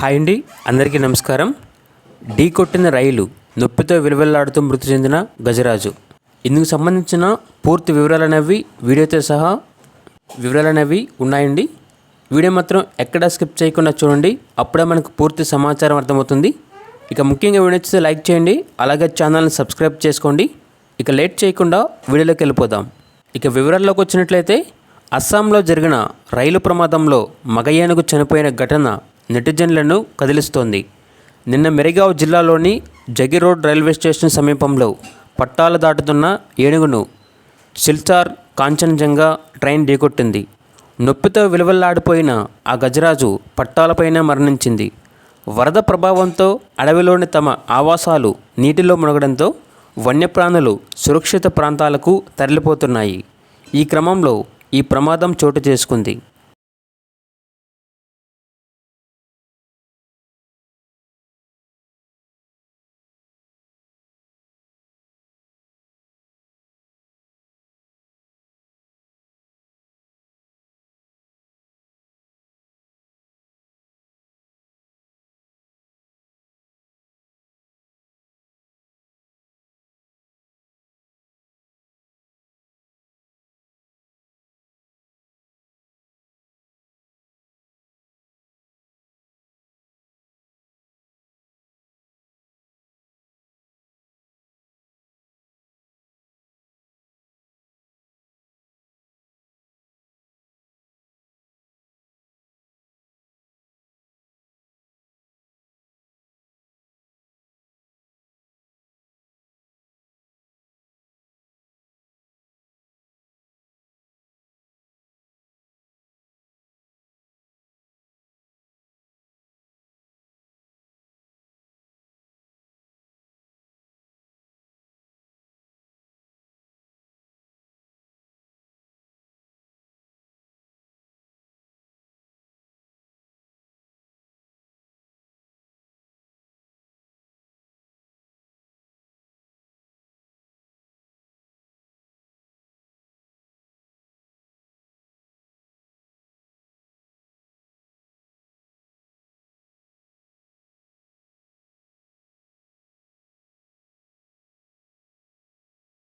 Hi అండి అందరికీ నమస్కారం. ఢీ కొట్టిన రైలు నొప్పితో విలువెల్లాడుతూ మృతి చెందిన గజరాజు. ఇందుకు సంబంధించిన పూర్తి వివరాలనేవి వీడియోతో సహా వివరాలనేవి ఉన్నాయండి. వీడియో మాత్రం ఎక్కడా స్కిప్ చేయకుండా చూడండి. అప్పుడే మనకు పూర్తి సమాచారం అర్థమవుతుంది. ఇక ముఖ్యంగా వీడియో నచ్చితే లైక్ చేయండి. అలాగే ఛానల్ని సబ్స్క్రైబ్ చేసుకోండి. ఇక లేట్ చేయకుండా వీడియోలోకి వెళ్ళిపోదాం. ఇక వివరాల్లోకి వచ్చినట్లయితే అస్సాంలో జరిగిన రైలు ప్రమాదంలో మగ ఏనుగు చనిపోయిన ఘటన నెటిజన్లను కదిలిస్తోంది. నిన్న మెరిగావ్ జిల్లాలోని జగి రోడ్ రైల్వే స్టేషన్ సమీపంలో పట్టాలు దాటుతున్న ఏనుగును సిల్చార్ కాంచనజంగా ట్రైన్ ఢీకొట్టింది. నొప్పితో విలువల్లాడిపోయిన ఆ గజరాజు పట్టాలపైనే మరణించింది. వరద ప్రభావంతో అడవిలోని తమ ఆవాసాలు నీటిలో మునగడంతో వన్యప్రాణులు సురక్షిత ప్రాంతాలకు తరలిపోతున్నాయి. ఈ క్రమంలో ఈ ప్రమాదం చోటు చేసుకుంది.